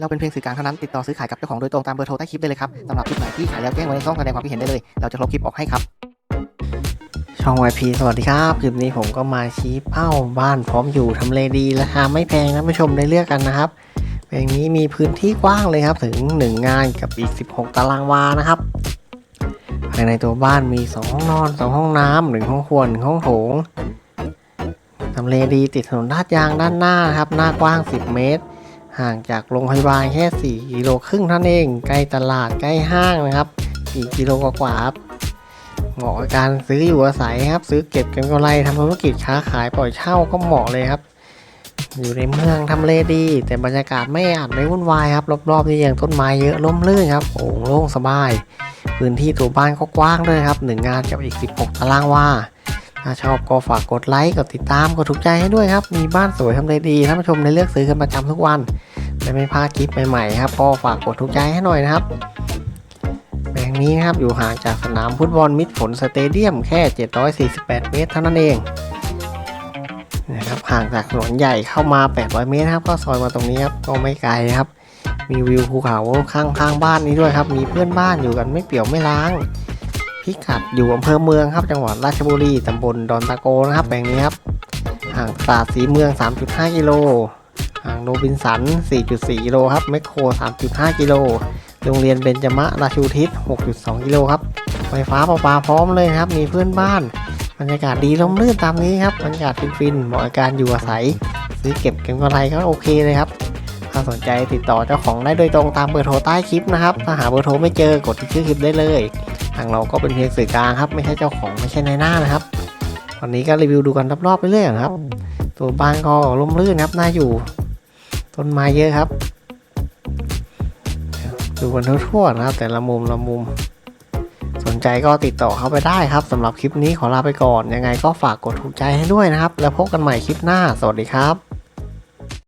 เราเป็นเพียงสื่อกลางเท่านั้นติดต่อซื้อขายกับเจ้าของโดยตรงตามเบอร์โทรใต้คลิปได้เลยครับสำหรับคลิปไหนที่ขายแล้วแจ้งไว้ในช่องแสดงความคิดเห็นได้เลย เราจะลบคลิปออกให้ครับ ช่อง YP สวัสดีครับ คลิปนี้ผมก็มาชี้เป้าบ้านพร้อมอยู่ทำเลดีราคาไม่แพงนะผู้ชมได้เลือกกันนะครับแปลงนี้มีพื้นที่กว้างเลยครับถึง 1 งานกับอีก 16 ตารางวานะครับภายในตัวบ้านมี 2 ห้องนอน 2 ห้องน้ำหนึ่งห้องครัวหนึ่งห้องโถงทำเลดีติดถนนลาดยางด้านหน้านครับ หน้ากว้าง 10 เมตร ห่างจากโรงพยาบาลแค่ 4 กิโลครึ่งเท่านั้นเองใกล้ตลาดใกล้ห้างนะครับ4กิโลกว่าๆครับเหมาะกับการซื้ออยู่อาศัยครับ ซื้อเก็บเก็งกำไรทำธุรกิจค้าขายปล่อยเช่าก็เหมาะเลยครับ อยู่ในเมืองทำเลดี แต่บรรยากาศไม่อาจไม่วุ่นวายครับรอบๆนี่ยังต้นไม้เยอะร่มรื่นครับโอ่งโล่งสบาย พื้นที่ตัวบ้านก็กว้างด้วยครับหนึ่งงานกับอีก 16 ตารางวาถ้าชอบก็ฝากกดไลค์กดติดตามกดถูกใจให้ด้วยครับ มีบ้านสวยทำเลดีท่านผู้ชมได้เลือกซื้อกันประจำทุกวัน และไม่พลาดคลิปใหม่ๆครับก็ฝากกดถูกใจให้หน่อยนะครับแปลงนี้นะครับอยู่ห่างจากสนามฟุตบอลมิตรผลสเตเดียมแค่ 748 เมตรเท่านั้นเองนะครับห่างจากถนนใหญ่เข้ามา 800 เมตรครับ ก็ซอยมาตรงนี้ครับก็ไม่ไกลครับ มีวิวภูเขาข้างข้างบ้านนี้ด้วยครับ มีเพื่อนบ้านอยู่กันไม่เปี่ยวไม่ล้าง พิกัดอยู่อำเภอเมืองครับ จังหวัดราชบุรีตำบลดอนตะโกนะครับแปลงนี้ครับ ห่างตลาดสีเมือง 3.5 กิโล หางโรบินสัน 4.4 กิโลครับ แมคโคร 3.5 กิโล โรงเรียนเบญจมะราชูทิศ 6.2 กิโลครับ ไฟฟ้าประปาพร้อมเลยครับ มีเพื่อนบ้าน บรรยากาศดีร่มรื่นตามนี้ครับ บรรยากาศฟินๆ เหมาะกับการอยู่อาศัย ซื้อเก็บเก็บกำไรก็โอเคเลยครับ ถ้าสนใจติดต่อเจ้าของได้โดยตรงตามเบอร์โทรใต้คลิปนะครับ ถ้าหาเบอร์โทรไม่เจอกดที่ชื่อคลิปได้เลย ทางเราก็เป็นเพียงสื่อกลางครับ ไม่ใช่เจ้าของไม่ใช่นายหน้านะครับ วันนี้ก็รีวิวดูกันรอบๆไปเรื่อยครับ ตัวบ้านก็ร่มรื่นครับ น่าอยู่ ต้นไม้เยอะครับ ดูกันทั่วๆนะครับ แต่ละมุมละมุม สนใจก็ติดต่อเข้าไปได้ครับสำหรับคลิปนี้ขอลาไปก่อน ยังไงก็ฝากกดถูกใจให้ด้วยนะครับ แล้วพบกันใหม่คลิปหน้า สวัสดีครับ